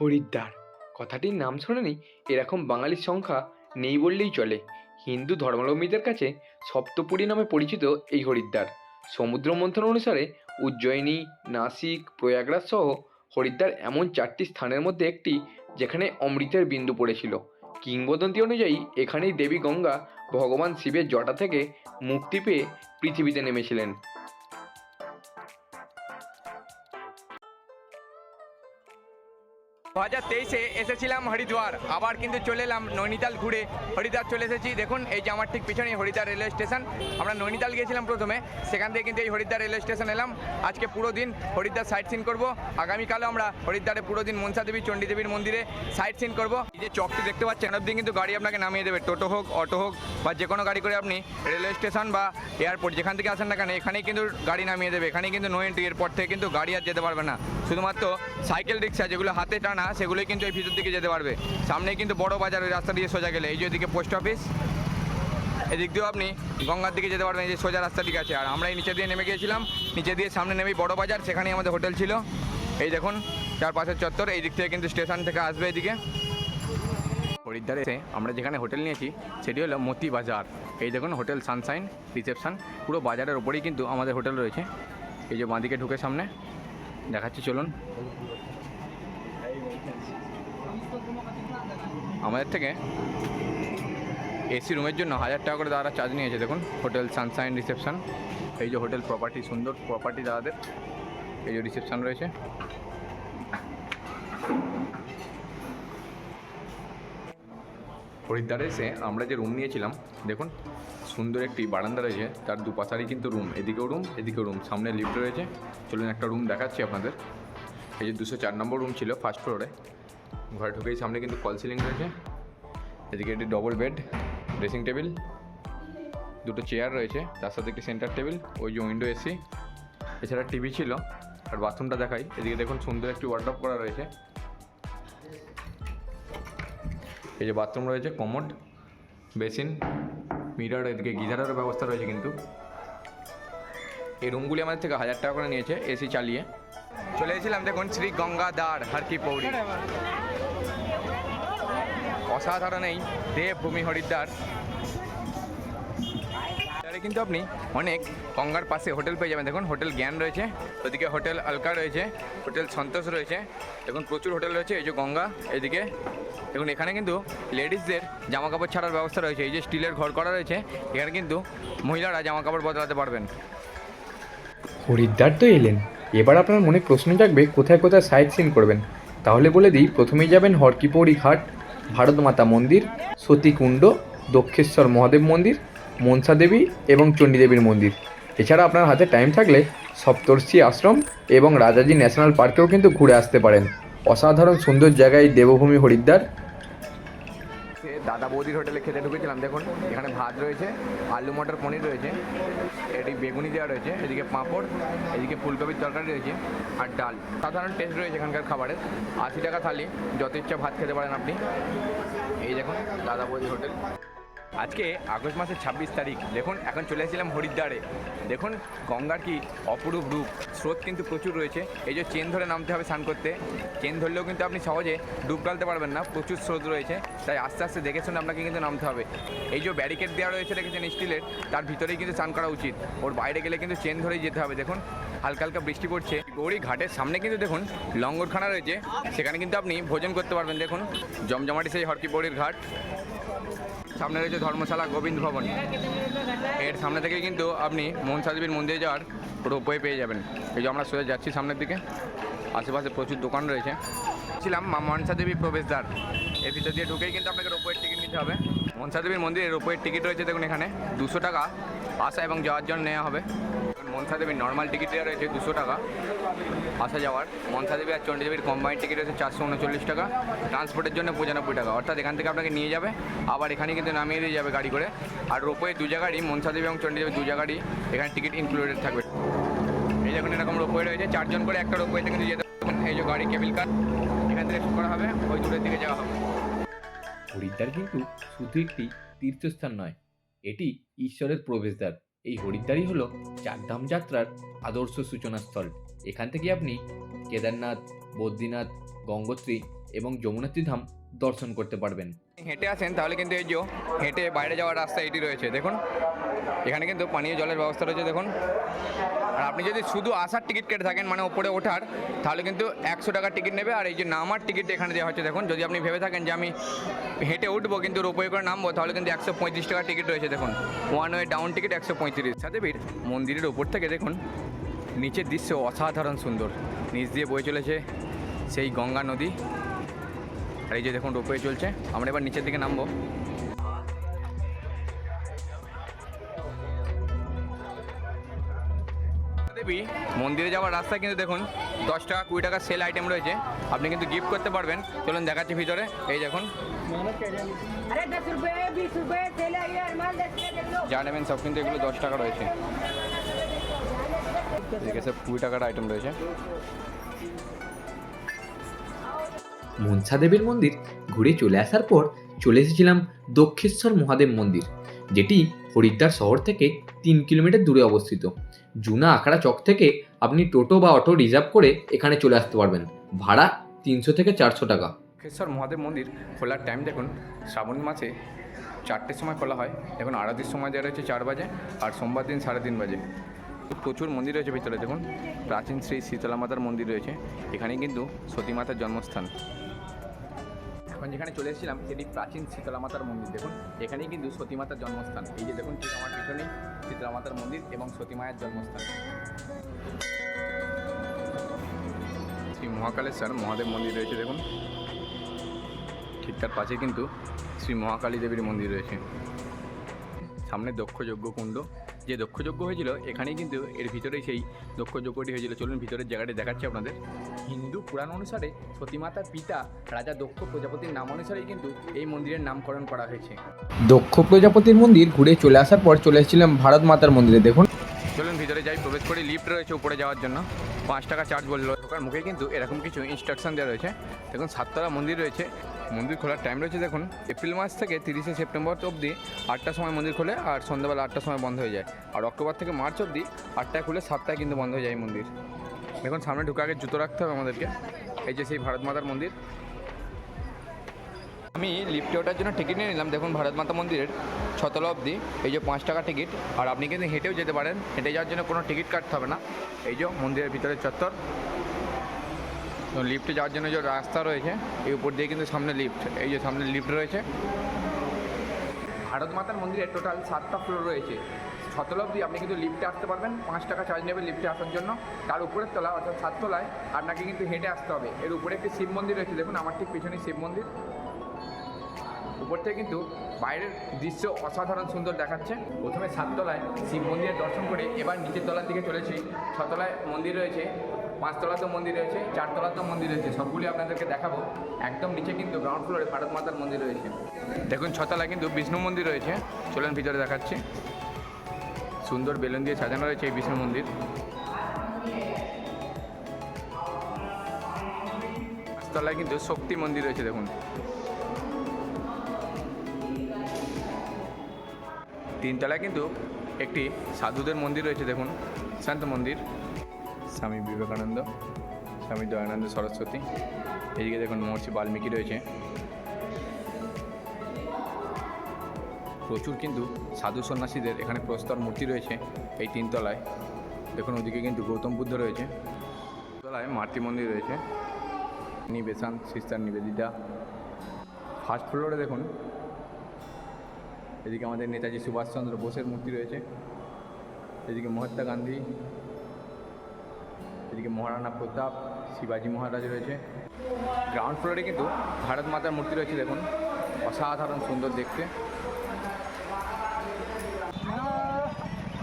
হরিদ্বার। কথাটির নাম শোনেনি এরকম বাঙালির সংখ্যা নেই বললেই চলে। হিন্দু ধর্মাবলম্বীদের কাছে সপ্তপুরী নামে পরিচিত এই হরিদ্বার। সমুদ্র মন্থন অনুসারে উজ্জয়িনী, নাসিক, প্রয়াগরাজ সহ হরিদ্বার এমন চারটি স্থানের মধ্যে একটি যেখানে অমৃতের বিন্দু পড়েছিল। কিংবদন্তি অনুযায়ী এখানেই দেবী গঙ্গা ভগবান শিবের জটা থেকে মুক্তি পেয়ে পৃথিবীতে নেমেছিলেন। দু হাজার তেইশে এসেছিলাম হরিদ্বার, আবার কিন্তু চলে এলাম নৈনিতাল ঘুরে। হরিদ্বার চলে এসেছি। দেখুন, এই যে আমার ঠিক পিছনেই হরিদ্বার রেলওয়ে স্টেশন। আমরা নৈনিতাল গিয়েছিলাম প্রথমে, সেখান থেকে কিন্তু এই হরিদ্বার রেলওয়ে স্টেশন এলাম। আজকে পুরো দিন হরিদ্বার সাইট সিন করব। আগামীকালও আমরা হরিদ্বারে পুরো দিন মনসা দেবী, চণ্ডী দেবীর মন্দিরে সাইট সিন করব। এই যে চকটি দেখতে পাচ্ছেন অব্দি কিন্তু গাড়ি আপনাকে নামিয়ে দেবে। টোটো হোক, অটো হোক, বা যে কোনো গাড়ি করে আপনি রেলওয়ে স্টেশন বা এয়ারপোর্ট যেখান থেকে আসেন না কেন, এখানেই কিন্তু গাড়ি নামিয়ে দেবে। এখানেই কিন্তু নো এন্ট্রি, এরপর থেকে কিন্তু গাড়ি আর যেতে পারবে না। শুধুমাত্র সাইকেল রিক্সা যেগুলো হাতে টানা সেগুলোই কিন্তু এই ভিতর দিকে যেতে পারবে। সামনেই কিন্তু বড় বাজার ওই রাস্তা দিয়ে সোজা গেলে। এই যে এদিকে পোস্ট অফিস এদিক দিয়েও আপনি গঙ্গার দিকে যেতে পারবেন, এই যে সোজা রাস্তা দিকে আছে। আর আমরা এই নিচে দিয়ে নেমে গিয়েছিলাম। নিচে দিয়ে সামনে নেমেই বড় বাজার, সেখানেই আমাদের হোটেল ছিল। এই দেখুন চার পাশের চত্বর এই দিক থেকে কিন্তু স্টেশন থেকে আসবে এদিকে। হরিদ্বারে এসে আমরা যেখানে হোটেল নিয়েছি, সেটি হলো মতি বাজার। এই দেখুন, হোটেল সানশাইন, রিসেপশন, পুরো বাজারের ওপরেই কিন্তু আমাদের হোটেল রয়েছে। এই যে বাঁদিকে ঢুকে সামনে, দেখাচ্ছি, চলুন। আমাদের থেকে এসি রুমের জন্য হাজার টাকা করে দাদারা চার্জ নিয়েছে, দেখুন। Hotel sunshine reception. এই যে হোটেল প্রপার্টি সুন্দর প্রপার্টি দাদাদের। এই যে রিসেপশন রয়েছে। হরিদ্বারে এসে আমরা যে রুম নিয়েছিলাম, দেখুন, সুন্দর একটি বারান্দা রয়েছে, তার দুপাশারই কিন্তু রুম এদিকেও রুম এদিকেও রুম সামনে লিফট রয়েছে। চলুন একটা রুম দেখাচ্ছি আপনাদের। এই যে দুশো চার নম্বর রুম ছিল ফার্স্ট ফ্লোরে ঘরে ঢুকেই সামনে কিন্তু ফল সিলিং রয়েছে। এদিকে একটি ডবল বেড ড্রেসিং টেবিল দুটো চেয়ার রয়েছে, তার সাথে একটি সেন্টার টেবিল ওই যে উইন্ডো এসি এছাড়া টিভি ছিল, আর বাথরুমটা দেখাই। এদিকে দেখুন সুন্দর একটি ওয়ার্ড্রপ করা রয়েছে। এই যে বাথরুম রয়েছে কমোড বেসিন মিরার এদিকে গিজারেরও ব্যবস্থা রয়েছে কিন্তু। এই রুমগুলি আমাদের থেকে হাজার টাকা করে নিয়েছে এসি চালিয়ে। চলে এসেছিলাম দেখুন শ্রী গঙ্গাদার হারকি পৌড়ি। অসাধারণ এই দেবভূমি হরিদ্বার। এবারে কিন্তু আপনি অনেক গঙ্গার পাশে হোটেল পেয়ে যাবেন। দেখুন, হোটেল জ্ঞান রয়েছে, ওদিকে হোটেল আলকা রয়েছে, হোটেল সন্তোষ রয়েছে, দেখুন প্রচুর হোটেল রয়েছে, এই যে গঙ্গা, এদিকে, দেখুন এখানে কিন্তু লেডিসদের জামা কাপড় ছাড়ার ব্যবস্থা রয়েছে, এই যে স্টিলের ঘর করা রয়েছে, এখানে কিন্তু মহিলারা জামা কাপড় বদলাতে পারবেন। হরিদ্বার তো এলেন। এবার আপনার মনে প্রশ্ন জাগবে কোথায় কোথায় সাইট সিন করবেন। তাহলে বলে দিই, প্রথমেই যাবেন হরকিপৌড়ি ঘাট ভারত মাতা মন্দির, সতীকুণ্ড, দক্ষেশ্বর মহাদেব মন্দির, মনসা দেবী এবং চণ্ডী দেবীর মন্দির। এছাড়া আপনার হাতে টাইম থাকলে সপ্তর্ষি আশ্রম এবং রাজাজি ন্যাশনাল পার্কেও কিন্তু ঘুরে আসতে পারেন। অসাধারণ সুন্দর জায়গায় দেবভূমি হরিদ্বার। দাদা বৌদির হোটেলে খেতে ঢুকেছিলাম, দেখুন, এখানে ভাত রয়েছে, আলু মটর পনির রয়েছে এটি বেগুনি দেওয়া রয়েছে, এদিকে পাঁপড়, এদিকে ফুলকপির তরকারি রয়েছে আর ডাল। সাধারণ টেস্ট রয়েছে এখানকার খাবারের। আশি টাকা থালি, যত ইচ্ছা ভাত খেতে পারেন আপনি। এই দেখুন, দাদা বৌদি হোটেল। আজকে আগস্ট মাসের ছাব্বিশ তারিখ। দেখুন, এখন চলে এসেছিলাম হরিদ্বারে। দেখুন, গঙ্গার কি অপরূপ রূপ। স্রোত কিন্তু প্রচুর রয়েছে। এই যে চেন ধরে নামতে হবে স্নান করতে। চেন ধরলেও কিন্তু আপনি সহজে ডুব গালতে পারবেন না। প্রচুর স্রোত রয়েছে। তাই আস্তে আস্তে দেখে শুনে আপনাকে কিন্তু নামতে হবে। এই যে ব্যারিকেড দেওয়া রয়েছে, দেখেছেন স্টিলের, তার ভিতরেই কিন্তু স্নান করা উচিত। ওর বাইরে গেলে কিন্তু চেন ধরেই যেতে হবে। দেখুন, হালকা হালকা বৃষ্টি পড়ছে। গৌরী ঘাটের সামনে কিন্তু দেখুন, লঙ্গরখানা রয়েছে। সেখানে কিন্তু আপনি ভোজন করতে পারবেন। দেখুন, জমজমাটি সেই হরকি বৌড়ির ঘাট। সামনে রয়েছে ধর্মশালা গোবিন্দ ভবন, এর সামনে থেকে কিন্তু আপনি মনসা দেবীর মন্দিরে যাওয়ার রোপওয়ে পেয়ে যাবেন। এই যে আমরা সোজা যাচ্ছি সামনের দিকে, আশেপাশে প্রচুর দোকান রয়েছে। ছিলাম মা মনসা দেবীর প্রবেশদ্বার, এর ভিতর দিয়ে ঢুকেই কিন্তু আপনাকে রোপওয়ের টিকিট নিতে হবে। মনসা দেবীর মন্দিরে রোপওয়ের টিকিট রয়েছে দেখুন এখানে, দুশো টাকা আসা এবং যাওয়ার জন্য নেওয়া হবে। মনসা দেবীর নর্মাল টিকিট দেওয়া রয়েছে দুশো টাকা। আসা যাওয়ার। মনসা দেবী আর চণ্ডী দেবীর কম্বাইন টিকিট রয়েছে চারশো উনচল্লিশ টাকা। ট্রান্সপোর্টের জন্য পঁচানব্বই টাকা। অর্থাৎ এখান থেকে আপনাকে নিয়ে যাবে। আবার এখানে কিন্তু নামিয়ে দিয়ে যাবে গাড়ি করে। আর রোপওয়ে দু জায়গারই মনসা দেবী এবং চণ্ডী দেবী দু জায়গারই এখানে টিকিট ইনক্লুডেড থাকবে। এই দেখুন এরকম রোপওয়ে রয়েছে। চারজন করে একটা রোপওয়েতে কিন্তু যেতে এই যে গাড়ি কেবিল কার এখান থেকে করা হবে। ওই দূরের দিকে যাওয়া হবে। হরিদ্বার কিন্তু শুধু একটি তীর্থস্থান নয়, এটি ঈশ্বরের প্রবেশদ্বার। এই হরিদ্বারই হলো চারধাম যাত্রার আদর্শ সূচনাস্থল। এখান থেকে আপনি কেদারনাথ, বদ্রীনাথ, গঙ্গোত্রী এবং যমুনাত্রী ধাম দর্শন করতে পারবেন। হেঁটে আসেন, তাহলে কিন্তু এই যে হেঁটে বাইরে যাওয়ার রাস্তা এটি রয়েছে। দেখুন, এখানে কিন্তু পানীয় জলের ব্যবস্থা রয়েছে, দেখুন। আপনি যদি শুধু আসার টিকিট কেটে থাকেন মানে ওপরে ওঠার, তাহলে কিন্তু একশো টাকার টিকিট নেবে। আর এই যে নামার টিকিট এখানে দেওয়া হচ্ছে, দেখুন, যদি আপনি ভেবে থাকেন যে আমি হেঁটে উঠবো কিন্তু রোপওয়ে করে নামবো, তাহলে কিন্তু একশো পঁয়ত্রিশ টাকার টিকিট রয়েছে, দেখুন। ওয়ান ওয়ে ডাউন টিকিট একশো পঁয়ত্রিশ। সাথে ভিড়, মন্দিরের ওপর থেকে, দেখুন, নিচের দৃশ্য অসাধারণ সুন্দর। নিচ দিয়ে বয়ে চলেছে সেই গঙ্গা নদী। আর এই যে দেখুন, রোপওয়ে চলছে। আমরা এবার নিচের দিকে নামবো। দেবী। মন্দিরে যাওয়ার রাস্তা কিন্তু দেখুন দশ টাকা কুড়ি টাকা সেল আইটেম রয়েছে। আপনি কিন্তু গিফট করতে পারবেন। চলুন দেখাচ্ছি ভিতরে। এই দেখুন। যা নেবেন সব কিন্তু এগুলো দশ টাকা রয়েছে। কুড়ি টাকার আইটেম রয়েছে। মনসা দেবীর মন্দির ঘুরে চলে আসার পর চলে এসেছিলাম দক্ষেশ্বর মহাদেব মন্দির যেটি হরিদ্বার শহর থেকে তিন কিলোমিটার দূরে অবস্থিত। জুনা আখড়া চক থেকে আপনি টোটো বা অটো রিজার্ভ করে এখানে চলে আসতে পারবেন। ভাড়া তিনশো থেকে চারশো টাকা। দক্ষেশ্বর মহাদেব মন্দির খোলার টাইম দেখুন, শ্রাবণ মাসে চারটের সময় খোলা হয় এখন আরতির সময় দেওয়া রয়েছে চার বাজে আর সোমবার দিন সাড়ে তিন বাজে। প্রচুর মন্দির রয়েছে ভিতরে, দেখুন। প্রাচীন শ্রী শীতলা মাতার মন্দির রয়েছে। এখানে কিন্তু সতী মাতার জন্মস্থান। এখন যেখানে চলে এসেছিলাম, সেটি প্রাচীন শীতলা মাতার মন্দির। দেখুন, এখানেই কিন্তু সতী মাতার জন্মস্থান। এই যে দেখুন ঠিক আমার পিছনেই শীতলা মাতার মন্দির এবং সতী মায়ের জন্মস্থান। শ্রী মহাকালেশ্বর, মহাদেব মন্দির রয়েছে, দেখুন। ঠিক তার পাশে কিন্তু শ্রী মহাকালী দেবীর মন্দির রয়েছে। সামনে দক্ষযজ্ঞ কুণ্ড যে দক্ষযজ্ঞ হয়েছিল এখানেই কিন্তু এর ভিতরেই সেই দক্ষযজ্ঞটি হয়েছিল। চলুন ভিতরের জায়গাটি দেখাচ্ছি আপনাদের। হিন্দু পুরাণ অনুসারে সতীমাতার পিতা রাজা দক্ষ প্রজাপতির নাম অনুসারেই কিন্তু এই মন্দিরের নামকরণ করা হয়েছে। দক্ষ প্রজাপতির মন্দির ঘুরে চলে আসার পর চলে এসেছিলাম ভারত মাতার মন্দিরে দেখুন। চলুন ভিতরে যাই প্রবেশ করে লিফট রয়েছে উপরে যাওয়ার জন্য। পাঁচ টাকা চার্জ বলল। ঢোকার মুখে কিন্তু এরকম কিছু ইনস্ট্রাকশন দেওয়া রয়েছে। দেখুন সাততলা মন্দির রয়েছে। মন্দির খোলার টাইম রয়েছে দেখুন এপ্রিল মাস থেকে তিরিশে সেপ্টেম্বর অবধি আটটার সময় মন্দির খোলে আর সন্ধ্যাবেলা আটটার সময় বন্ধ হয়ে যায়। আর অক্টোবর থেকে মার্চ অবধি আটটায় খুলে, সাতটায় কিন্তু বন্ধ হয়ে যায় মন্দির। দেখুন, সামনে ঢুকে আগে জুতো রাখতে হবে আমাদেরকে। এই যে সেই ভারত মাতার মন্দির। আমি লিফটে ওঠার জন্য টিকিট নিয়ে নিলাম। দেখুন, ভারত মাতা মন্দিরের ছতলা অবধি এই যে পাঁচ টাকা টিকিট আর আপনি কিন্তু হেঁটেও যেতে পারেন। হেঁটে যাওয়ার জন্য কোনো টিকিট কাটতে হবে না। এই যে মন্দিরের ভিতরে চত্বর। লিফটে যাওয়ার জন্য যে রাস্তা রয়েছে, এই উপর দিয়ে কিন্তু সামনে লিফট এই যে সামনে লিফট রয়েছে। ভারত মাতার মন্দিরে টোটাল সাতটা ফ্লোর রয়েছে। ছতলা অবধি আপনি কিন্তু লিফটে আসতে পারবেন, পাঁচ টাকা চার্জ নেবে লিফটে আসার জন্য। তার উপরের তলা, অর্থাৎ সাততলায় আপনাকে কিন্তু হেঁটে আসতে হবে। এর উপরে একটি শিব মন্দির রয়েছে, দেখুন আমার ঠিক পিছনে শিব মন্দির। উপর থেকে কিন্তু বাইরের দৃশ্য অসাধারণ সুন্দর দেখাচ্ছে। প্রথমে সাততলায় শিব মন্দিরের দর্শন করে এবার নিচের তলার দিকে চলেছি। ছতলায় মন্দির রয়েছে। পাঁচতলাতেও মন্দির রয়েছে চারতলা তো মন্দির রয়েছে, সবগুলি আপনাদেরকে দেখাবো। একদম নিচে কিন্তু গ্রাউন্ড ফ্লোরে ভারত মাতার মন্দির রয়েছে। দেখুন, ছতলা কিন্তু বিষ্ণু মন্দির রয়েছে, চলেন ভিতরে দেখাচ্ছি। সুন্দর বেলুন দিয়ে সাজানো রয়েছে এই বিষ্ণু মন্দির। পাঁচতলায় কিন্তু শক্তি মন্দির রয়েছে, দেখুন। তিনতলায় কিন্তু একটি সাধুদের মন্দির রয়েছে, দেখুন, শান্ত মন্দির। স্বামী বিবেকানন্দ, স্বামী দয়ানন্দ সরস্বতী। এদিকে দেখুন মহর্ষি বাল্মীকি রয়েছে। প্রচুর কিন্তু সাধু সন্ন্যাসীদের এখানে প্রস্তর মূর্তি রয়েছে এই তিনতলায় দেখুন ওদিকে কিন্তু গৌতম বুদ্ধ রয়েছে। তলায় মাতৃ মন্দির রয়েছে। নিবেশান সিস্টার নিবেদিতা। ফার্স্ট ফ্লোরে দেখুন, এদিকে আমাদের নেতাজি সুভাষচন্দ্র বোসের মূর্তি রয়েছে। এদিকে মহাত্মা গান্ধী এদিকে মহারানা প্রতাপ, শিবাজি মহারাজ রয়েছে। গ্রাউন্ড ফ্লোরে কিন্তু ভারত মাতার মূর্তি রয়েছে, দেখুন। অসাধারণ সুন্দর দেখতে।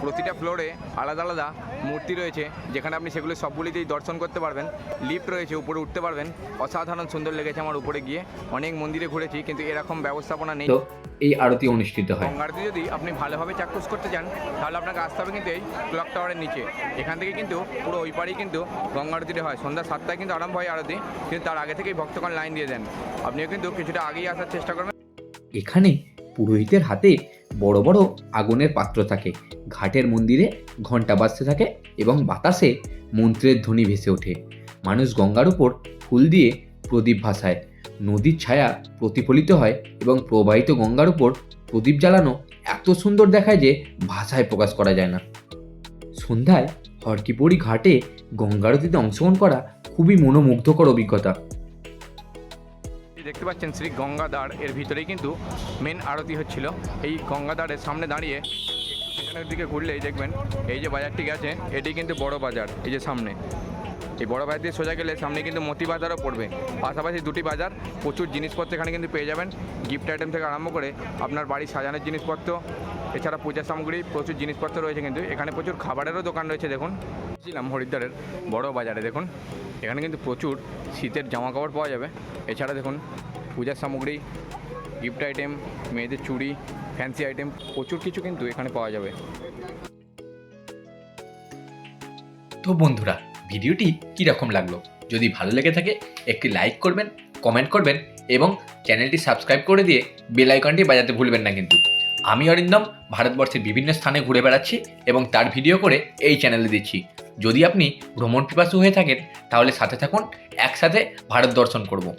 প্রতিটা ফ্লোরে আলাদা আলাদা মূর্তি রয়েছে যেখানে আপনি সেগুলো সবগুলিতেই দর্শন করতে পারবেন। লিফট রয়েছে উপরে উঠতে পারবেন। অসাধারণ সুন্দর লেগেছে আমার উপরে গিয়ে। অনেক মন্দিরে ঘুরেছি কিন্তু এরকম ব্যবস্থাপনা নেই। এই আরতি অনুষ্ঠিত হয়। গঙ্গারতি যদি আপনি ভালোভাবে চাক্ষুষ করতে চান তাহলে আপনাকে আসতে হবে কিন্তু এই ক্লক টাওয়ারের নিচে। এখান থেকে কিন্তু পুরো ওই পাড়েই কিন্তু গঙ্গা আরতিটা হয়। সন্ধ্যা সাতটায় কিন্তু আরম্ভ হয় আরতি কিন্তু তার আগে থেকেই ভক্তগণ লাইন দিয়ে দেন। আপনিও কিন্তু কিছুটা আগেই আসার চেষ্টা করবেন। এখানে পুরোহিতের হাতে বড় বড় আগুনের পাত্র থাকে। ঘাটের মন্দিরে ঘণ্টা বাজতে থাকে এবং বাতাসে মন্ত্রের ধ্বনি ভেসে ওঠে। মানুষ গঙ্গার উপর ফুল দিয়ে প্রদীপ ভাসায়। নদীর ছায়া প্রতিফলিত হয় এবং প্রবাহিত গঙ্গার উপর প্রদীপ জ্বালানো এত সুন্দর দেখায় যে ভাষায় প্রকাশ করা যায় না। সন্ধ্যায় হরকিপড়ি ঘাটে গঙ্গারতিতে অংশগ্রহণ করা খুবই মনোমুগ্ধকর অভিজ্ঞতা। দেখতে পাচ্ছেন শ্রী গঙ্গাদার। এর ভিতরেই কিন্তু মেন আরতি হচ্ছিল। এই গঙ্গাদারের সামনে দাঁড়িয়ে পিছনের দিকে ঘুরলেই দেখবেন, এই যে বাজারটি গেছে, এটি কিন্তু বড় বাজার, এই যে সামনে। এই বড় বাজার দিয়ে সোজা গেলে সামনে কিন্তু মতি বাজারও পড়বে। পাশাপাশি দুটি বাজার, প্রচুর জিনিসপত্র এখানে কিন্তু পেয়ে যাবেন। গিফট আইটেম থেকে আরম্ভ করে আপনার বাড়ি সাজানোর জিনিসপত্র, এছাড়া পূজা সামগ্রী, প্রচুর জিনিসপত্র রয়েছে কিন্তু। এখানে প্রচুর খাবারেরও দোকান রয়েছে, দেখুন। ছিলাম হরিদ্বারের বড় বাজারে, দেখুন। এখানে কিন্তু প্রচুর শীতের জামা কাপড় পাওয়া যাবে। এছাড়া দেখুন, পূজার সামগ্রী গিফট আইটেম মেয়েদের চুড়ি ফ্যান্সি আইটেম প্রচুর কিছু কিন্তু এখানে পাওয়া যাবে। তো বন্ধুরা, ভিডিওটি কীরকম লাগল? যদি ভালো লেগে থাকে, একটি লাইক করবেন কমেন্ট করবেন এবং চ্যানেলটি সাবস্ক্রাইব করে দিয়ে বেল আইকনটি বাজাতে ভুলবেন না কিন্তু। আমি অরিন্দম, ভারতবর্ষের বিভিন্ন স্থানে ঘুরে বেড়াচ্ছি এবং তার ভিডিও করে এই চ্যানেলে দিচ্ছি। যদি আপনি ভ্রমণ পিপাসু হয়ে থাকেন, তাহলে সাথে থাকুন, একসাথে ভারত দর্শন করব।